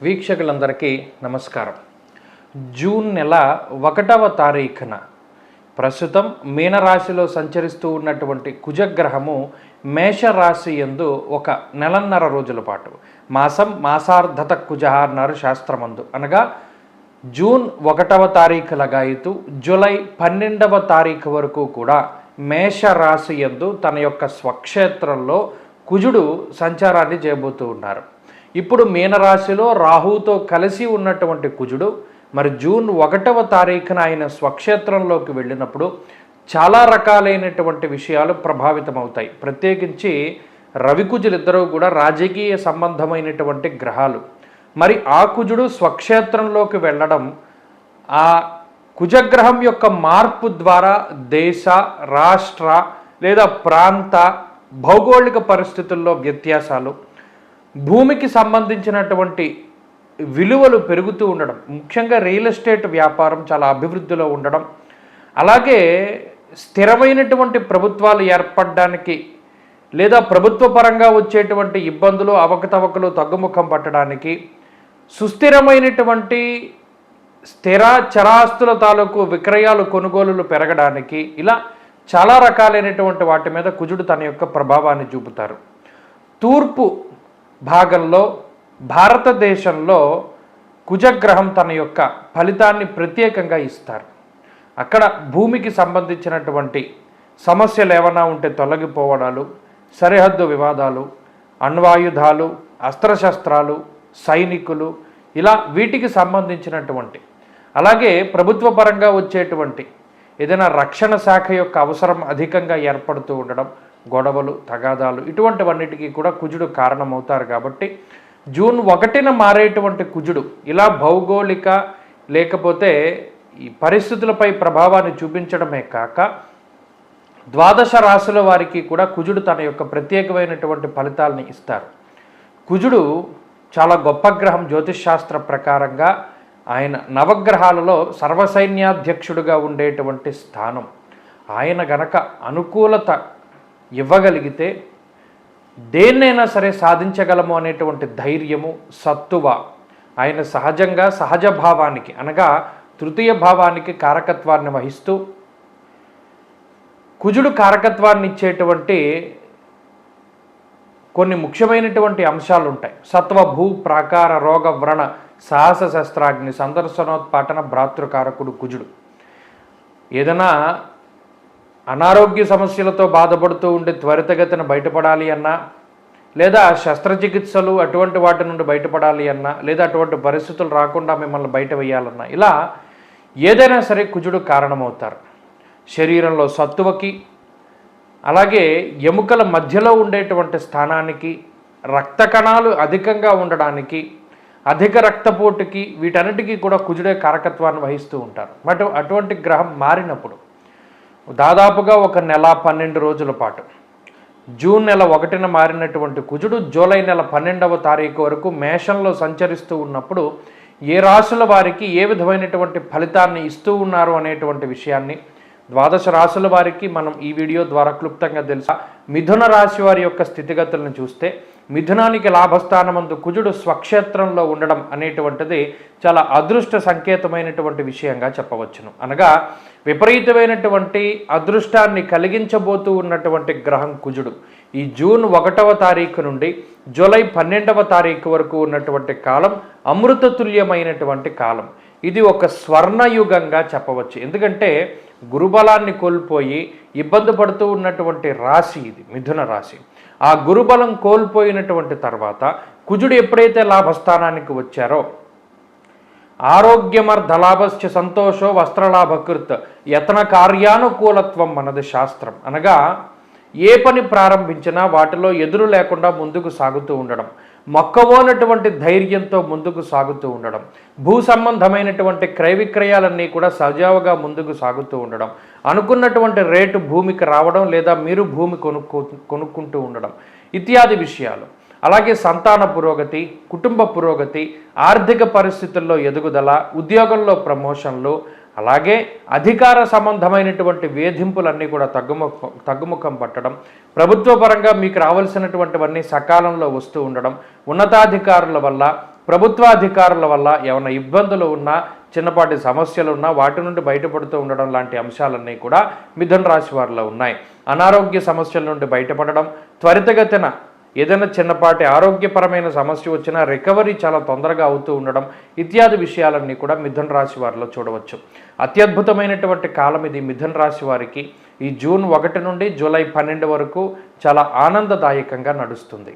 వీక్షకులందరికీ నమస్కారం. జూన్ నెల ఒకటవ తారీఖున ప్రస్తుతం మీనరాశిలో సంచరిస్తూ ఉన్నటువంటి కుజగ్రహము మేషరాశి ఎందు ఒక నెలన్నర రోజుల పాటు మాసం మాసార్ధత కుజ అన్నారు శాస్త్రమందు. అనగా జూన్ ఒకటవ తారీఖు లగాయితూ జూలై పన్నెండవ తారీఖు వరకు కూడా మేషరాశి ఎందు తన యొక్క స్వక్షేత్రంలో కుజుడు సంచారాన్ని చేయబోతూ ఉన్నారు. ఇప్పుడు మీనరాశిలో రాహువుతో కలిసి ఉన్నటువంటి కుజుడు మరి జూన్ ఒకటవ తారీఖున ఆయన స్వక్షేత్రంలోకి వెళ్ళినప్పుడు చాలా రకాలైనటువంటి విషయాలు ప్రభావితమవుతాయి. ప్రత్యేకించి రవికుజులిద్దరూ కూడా రాజకీయ సంబంధమైనటువంటి గ్రహాలు. మరి ఆ కుజుడు స్వక్షేత్రంలోకి వెళ్ళడం ఆ కుజగ్రహం యొక్క మార్పు ద్వారా దేశ రాష్ట్ర లేదా ప్రాంత భౌగోళిక పరిస్థితుల్లో వ్యత్యాసాలు భూమికి సంబంధించినటువంటి విలువలు పెరుగుతూ ఉండడం ముఖ్యంగా రియల్ ఎస్టేట్ వ్యాపారం చాలా అభివృద్ధిలో ఉండడం అలాగే స్థిరమైనటువంటి ప్రభుత్వాలు ఏర్పడడానికి లేదా ప్రభుత్వ పరంగా వచ్చేటువంటి ఇబ్బందులు అవకతవకలు తగ్గుముఖం పట్టడానికి సుస్థిరమైనటువంటి స్థిర చరాస్తుల తాలూకు విక్రయాలు కొనుగోలులు పెరగడానికి ఇలా చాలా రకాలైనటువంటి వాటి మీద కుజుడు తన యొక్క ప్రభావాన్ని చూపుతారు. తూర్పు భాగంలో భారతదేశంలో కుజగ్రహం తన యొక్క ఫలితాన్ని ప్రత్యేకంగా ఇస్తారు. అక్కడ భూమికి సంబంధించినటువంటి సమస్యలు ఏమైనా ఉంటే తొలగిపోవడాలు సరిహద్దు వివాదాలు అణ్వాయుధాలు అస్త్రశస్త్రాలు సైనికులు ఇలా వీటికి సంబంధించినటువంటి అలాగే ప్రభుత్వ పరంగా వచ్చేటువంటి ఏదైనా రక్షణ శాఖ యొక్క అవసరం అధికంగా ఏర్పడుతూ ఉండడం గొడవలు తగాదాలు ఇటువంటివన్నిటికీ కూడా కుజుడు కారణమవుతారు కాబట్టి జూన్ ఒకటిన మారేటువంటి కుజుడు ఇలా భౌగోళిక లేకపోతే ఈ పరిస్థితులపై ప్రభావాన్ని చూపించడమే కాక ద్వాదశ రాశుల వారికి కూడా కుజుడు తన యొక్క ప్రత్యేకమైనటువంటి ఫలితాలని ఇస్తారు. కుజుడు చాలా గొప్ప గ్రహం జ్యోతిష్శాస్త్ర ప్రకారంగా ఆయన నవగ్రహాలలో సర్వసైన్యాధ్యక్షుడుగా ఉండేటువంటి స్థానం. ఆయన గనక అనుకూలత ఇవ్వగలిగితే దేన్నైనా సరే సాధించగలము అనేటువంటి ధైర్యము సత్తువ ఆయన సహజంగా సహజ భావానికి అనగా తృతీయ భావానికి కారకత్వాన్ని వహిస్తూ కుజుడు కారకత్వాన్ని ఇచ్చేటువంటి కొన్ని ముఖ్యమైనటువంటి అంశాలు ఉంటాయి సత్వ భూ ప్రాకార రోగ వ్రణ సాహస శస్త్రాగ్ని సందర్శనోత్పాటన భ్రాతృకారకుడు కుజుడు. ఏదైనా అనారోగ్య సమస్యలతో బాధపడుతూ ఉండి త్వరితగతిన బయటపడాలి అన్నా లేదా శస్త్రచికిత్సలు అటువంటి వాటి నుండి బయటపడాలి అన్నా లేదా అటువంటి పరిస్థితులు రాకుండా మిమ్మల్ని బయట వేయాలన్నా ఇలా ఏదైనా సరే కుజుడు కారణమవుతారు. శరీరంలో సత్తువకి అలాగే ఎముకల మధ్యలో ఉండేటువంటి స్థానానికి రక్త కణాలు అధికంగా ఉండడానికి అధిక రక్తపోటుకి వీటన్నిటికీ కూడా కుజుడే కారకత్వాన్ని వహిస్తూ ఉంటారు. బట్ అటువంటి గ్రహం మారినప్పుడు దాదాపుగా ఒక నెల పన్నెండు రోజుల పాటు. జూన్ నెల ఒకటిన మారినటువంటి కుజుడు జూలై నెల పన్నెండవ తారీఖు వరకు మేషంలో సంచరిస్తూ ఉన్నప్పుడు ఏ రాశుల వారికి ఏ విధమైనటువంటి ఫలితాన్ని ఇస్తూ ఉన్నారు అనేటువంటి విషయాన్ని ద్వాదశ రాశుల వారికి మనం ఈ వీడియో ద్వారా క్లుప్తంగా తెలుసా? మిథున రాశి వారి యొక్క స్థితిగతులను చూస్తే మిథునానికి లాభస్థానమందు కుజుడు స్వక్షేత్రంలో ఉండడం అనేటువంటిది చాలా అదృష్ట సంకేతమైనటువంటి విషయంగా చెప్పవచ్చును. అనగా విపరీతమైనటువంటి అదృష్టాన్ని కలిగించబోతూ ఉన్నటువంటి గ్రహం కుజుడు. ఈ జూన్ ఒకటవ తారీఖు నుండి జూలై పన్నెండవ తారీఖు వరకు ఉన్నటువంటి కాలం అమృతతుల్యమైనటువంటి కాలం. ఇది ఒక స్వర్ణయుగంగా చెప్పవచ్చు. ఎందుకంటే గురుబలాన్ని కోల్పోయి ఇబ్బంది పడుతూ ఉన్నటువంటి రాశి ఇది మిథున రాశి. ఆ గురుబలం కోల్పోయినటువంటి తర్వాత కుజుడు ఎప్పుడైతే లాభస్థానానికి వచ్చారో ఆరోగ్యమర్ధలాభశ్చ సంతోషో వస్త్రలాభకృత్ యతన కార్యానుకూలత్వం మనది శాస్త్రం. అనగా ఏ పని ప్రారంభించినా వాటిలో ఎదురు లేకుండా ముందుకు సాగుతూ ఉండడం. మొక్కవోనటువంటి ధైర్యంతో ముందుకు సాగుతూ ఉండడం భూ సంబంధమైనటువంటి క్రయ విక్రయాలన్నీ కూడా సజావుగా ముందుకు సాగుతూ ఉండడం అనుకున్నటువంటి రేటు భూమికి రావడం లేదా మీరు భూమి కొనుక్కో కొనుక్కుంటూ ఉండడం ఇత్యాది విషయాలు. అలాగే సంతాన పురోగతి కుటుంబ పురోగతి ఆర్థిక పరిస్థితుల్లో ఎదుగుదల ఉద్యోగంలో ప్రమోషన్లు అలాగే అధికార సంబంధమైనటువంటి వేధింపులన్నీ కూడా తగ్గుముఖం తగ్గుముఖం పట్టడం ప్రభుత్వ పరంగా మీకు రావాల్సినటువంటివన్నీ సకాలంలో వస్తూ ఉండడం ఉన్నతాధికారుల వల్ల ప్రభుత్వాధికారుల వల్ల ఏమైనా ఇబ్బందులు ఉన్నా చిన్నపాటి సమస్యలు ఉన్నా వాటి నుండి బయటపడుతూ ఉండడం లాంటి అంశాలన్నీ కూడా మిథున రాశి వారిలో ఉన్నాయి. అనారోగ్య సమస్యల నుండి బయటపడడం త్వరితగతిన ఏదైనా చిన్నపాటి ఆరోగ్యపరమైన సమస్య వచ్చినా రికవరీ చాలా తొందరగా అవుతూ ఉండడం ఇత్యాది విషయాలన్నీ కూడా మిథున రాశి వారిలో చూడవచ్చు. అత్యద్భుతమైనటువంటి కాలం ఇది మిథున రాశి వారికి. ఈ జూన్ ఒకటి నుండి జూలై పన్నెండు వరకు చాలా ఆనందదాయకంగా నడుస్తుంది.